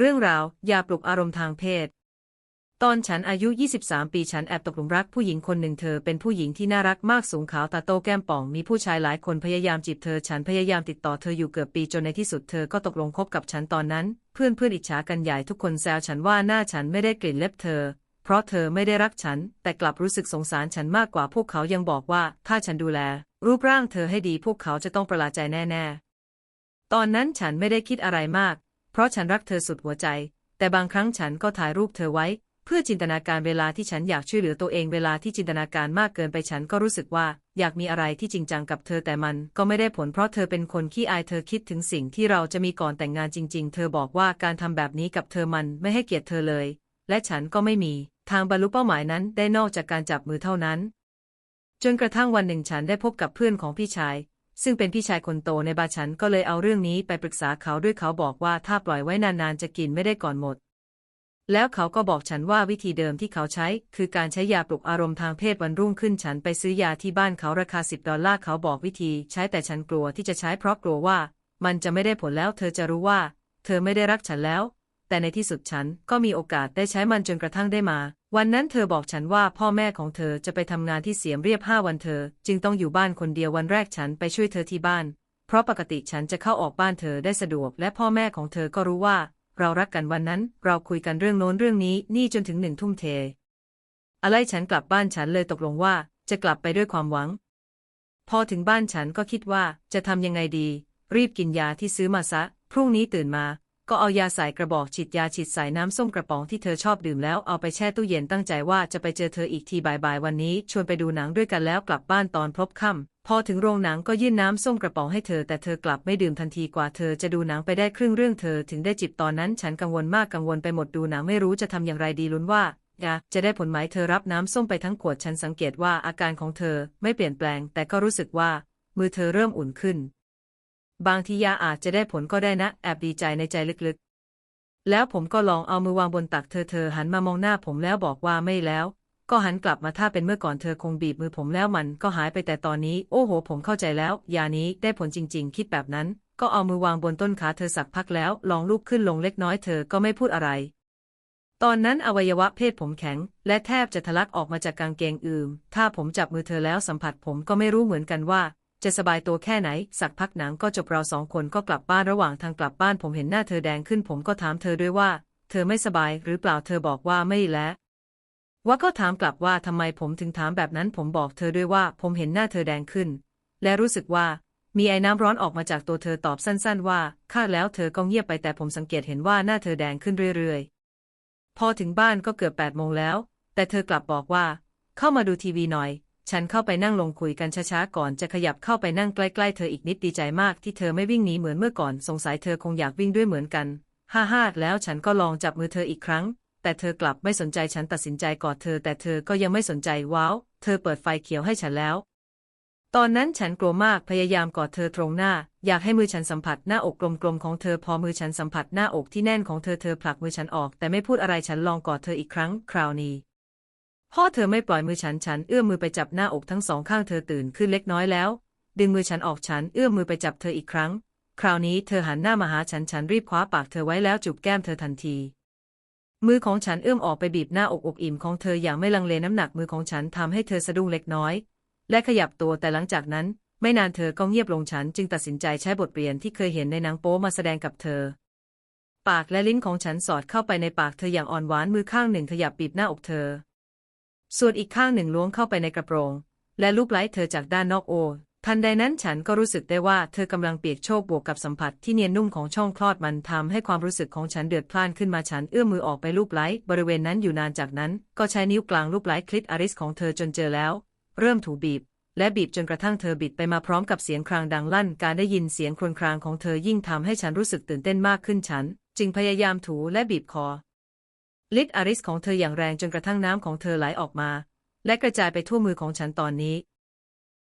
เรื่องราว ยาปลุกอารมณ์ทางเพศ ตอนฉันอายุ 23 ปีฉันแอบตกหลุมรักผู้หญิงคนหนึ่งเธอเป็นผู้หญิงที่น่ารักมากสูงขาวตาโตแก้มป่อง มีผู้ชายหลายคนพยายามจีบเธอ ฉันพยายามติดต่อเธออยู่เกือบปีจนในที่สุดเธอก็ตกลงคบกับฉันตอนนั้น เพื่อนเพื่อนอิจฉากันใหญ่ทุกคนแซวฉันว่าหน้าฉันไม่ได้กลิ่นเล็บเธอ เพราะเธอไม่ได้รักฉัน แต่กลับรู้สึกสงสารฉันมากกว่าพวกเขายังบอกว่า ถ้าฉันดูแล รูปร่างเธอให้ดีพวกเขาจะต้องประหลาดใจแน่ ๆ ตอนนั้นฉันไม่ได้คิดอะไรมาก เพราะฉันรักเธอสุดหัวใจ แต่บางครั้งฉันก็ถ่ายรูปเธอไว้ เพื่อจินตนาการเวลาที่ฉันอยากช่วยเหลือตัวเองเวลาที่จินตนาการมากเกินไปฉันก็รู้สึกว่า อยากมีอะไรที่จริงจังกับเธอแต่มันก็ไม่ได้ผลเพราะเธอเป็นคนขี้อายเธอคิดถึงสิ่งที่เราจะมีก่อนแต่งงานจริง ๆ เธอบอกว่าการทำแบบนี้กับเธอมันไม่ให้เกียรติเธอเลย และฉันก็ไม่มี ทางบรรลุเป้าหมายนั้นได้นอกจากการจับมือเท่านั้น จนกระทั่งวันหนึ่งฉันได้พบกับเพื่อนของพี่ชาย ซึ่งเป็นพี่ชายคนโตในบาร์ฉันก็เลยเอาเรื่องนี้ไปปรึกษาเขาด้วยเขาบอกว่าถ้าปล่อยไว้นานๆจะกินไม่ได้ก่อนหมด แล้วเขาก็บอกฉันว่าวิธีเดิมที่เขาใช้ คือการใช้ยาปลุกอารมณ์ทางเพศวันรุ่งขึ้นฉันไปซื้อยาที่บ้านเขาราคา 10 ดอลลาร์เขาบอกวิธีใช้แต่ฉันกลัวที่จะใช้เพราะกลัวว่า มันจะไม่ได้ผลแล้วเธอจะรู้ว่า เธอไม่ได้รักฉันแล้ว แต่ในที่สุดฉันก็มีโอกาสได้ใช้มันจนกระทั่งได้มา วันนั้นเธอบอกฉันว่าพ่อแม่ของเธอจะไปทำงานที่เสียมเรียบห้าวันเธอ จึงต้องอยู่บ้านคนเดียววันแรกฉันไปช่วยเธอที่บ้าน เพราะปกติฉันจะเข้าออกบ้านเธอได้สะดวก และพ่อแม่ของเธอก็รู้ว่า เรารักกันวันนั้น เราคุยกันเรื่องโน้นเรื่องนี้นี่จนถึงหนึ่งทุ่มเท อะไรฉันกลับบ้านฉันเลยตกลงว่าจะกลับไปด้วยความหวัง พอถึงบ้านฉันก็คิดว่าจะทำยังไงดี รีบกินยาที่ซื้อมาซะ พรุ่งนี้ตื่นมา ก็เอายาใส่กระบอกฉีดยาฉีดใส่น้ำส้มกระป๋องที่เธอชอบดื่มแล้วเอาไปแช่ตู้เย็นตั้งใจว่าจะไปเจอเธออีกทีบ่ายๆวันนี้ ชวนไปดูหนังด้วยกันแล้วกลับบ้านตอนพลบค่ำพอถึงโรงหนังก็ยื่นน้ำส้มกระป๋องให้เธอ แต่เธอกลับไม่ดื่มทันทีกว่าเธอจะดูหนังไปได้ครึ่งเรื่องเธอ ถึงได้จิบตอนนั้น ฉันกังวลมากกังวลไปหมดดูหนังไม่รู้จะทำอย่างไรดีลุ้นว่ายาจะได้ผลไหมเธอรับน้ำส้มไปทั้งขวดฉันสังเกตว่าอาการของเธอไม่เปลี่ยนแปลง แต่ก็รู้สึกว่า มือเธอเริ่มอุ่นขึ้น บางทียาอาจจะได้ผลก็ได้นะ แอบดีใจในใจลึกๆ แล้วผมก็ลองเอามือวางบนตักเธอเธอหันมามองหน้าผมแล้วบอกว่าไม่แล้ว ก็หันกลับมาถ้าเป็นเมื่อก่อนเธอคงบีบมือผมแล้วมันก็หายไปแต่ตอนนี้ โอ้โห ผมเข้าใจแล้ว ยานี้ได้ผลจริง ๆ คิดแบบนั้น ก็เอามือวางบนต้นขาเธอสักพักแล้ว ลองลุกขึ้นลงเล็กน้อยเธอก็ไม่พูดอะไร ตอนนั้นอวัยวะเพศผมแข็ง และแทบจะทะลักออกมาจากกางเกงอืมถ้าผมจับมือเธอแล้วสัมผัสผมก็ไม่รู้เหมือนกันว่า จะสบายตัวแค่ไหน สักพักหนังก็จบเราสองคนก็กลับบ้านระหว่างทางกลับบ้านผมเห็นหน้าเธอแดงขึ้นผมก็ถามเธอด้วยว่า เธอไม่สบายหรือเปล่าเธอบอกว่าไม่แล้วว่าก็ถามกลับว่าทำไมผมถึงถามแบบนั้นผมบอกเธอด้วยว่า ผมเห็นหน้าเธอแดงขึ้น และรู้สึกว่า มีไอ้น้ำร้อนออกมาจากตัวเธอตอบสั้น ๆ ว่าข้าแล้วเธอก็เงียบไปแต่ผมสังเกตเห็นว่าหน้าเธอแดงขึ้นเรื่อยๆ พอถึงบ้านก็เกือบแปดโมงแล้ว แต่เธอกลับบอกว่า เข้ามาดูทีวีหน่อย ฉันเข้าไปนั่งลงคุยกันช้าๆก่อนจะขยับเข้าไปนั่งใกล้ๆเธออีกนิดดีใจมากที่เธอไม่วิ่งหนีเหมือนเมื่อก่อนสงสัยเธอคงอยากวิ่งด้วยเหมือนกัน ฮ่าฮ่าแล้วฉันก็ลองจับมือเธออีกครั้ง แต่เธอกลับไม่สนใจฉันตัดสินใจกอดเธอแต่เธอก็ยังไม่สนใจว้าว เธอเปิดไฟเขียวให้ฉันแล้ว ตอนนั้นฉันกลัวมากพยายามกอดเธอตรงหน้า อยากให้มือฉันสัมผัสหน้าอกกลมๆของเธอพอมือฉันสัมผัสหน้าอกที่แน่นของเธอเธอผลักมือฉันออก แต่ไม่พูดอะไรฉันลองกอดเธออีกครั้ง คราวนี้ พ่อเธอไม่ปล่อยมือฉันฉันเอื้อมมือไปจับหน้าอกทั้งสองข้างเธอตื่นขึ้นเล็กน้อยแล้ว ดึงมือฉันออกฉันเอื้อมมือไปจับเธออีกครั้ง คราวนี้เธอหันหน้ามาหาฉันฉันรีบคว้าปากเธอไว้แล้วจูบแก้มเธอทันที มือของฉันเอื้อมออกไปบีบหน้าอกอกอิ่มของเธออย่างไม่ลังเลน้ำหนักมือของฉันทำให้เธอสะดุ้งเล็กน้อย และขยับตัวแต่หลังจากนั้น ไม่นานเธอก็เงียบลงฉันจึงตัดสินใจใช้บทเรียนที่เคยเห็นในหนังโป๊มาแสดงกับเธอปากและลิ้นของฉันสอดเข้าไปในปากเธออย่างอ่อนหวานมือข้างหนึ่งขยับบีบหน้าอกเธอ ส่วนอีกข้างหนึ่งล้วงเข้าไปในกระโปรง และลูบไล้เธอจากด้านนอกโอ ทันใดนั้นฉันก็รู้สึกได้ว่าเธอกำลังเปียกโชกบวกกับสัมผัสที่เนียนนุ่มของช่องคลอดมันทำให้ความรู้สึกของฉันเดือดพล่านขึ้นมาฉันเอื้อมมือออกไปลูบไล้บริเวณนั้นอยู่นานจากนั้น ก็ใช้นิ้วกลางลูบไล้คลิตอาริสของเธอจนเจอแล้ว เริ่มถูบีบและบีบจนกระทั่งเธอบิดไปมาพร้อมกับเสียงครางดังลั่น การได้ยินเสียงครวญครางของเธอยิ่งทำให้ฉันรู้สึกตื่นเต้นมากขึ้นฉัน จึงพยายามถูและบีบคอ ลิดอาริสของเธออย่างแรงจนกระทั่งน้ำของเธอไหลออกมา และกระจายไปทั่วมือของฉันตอนนี้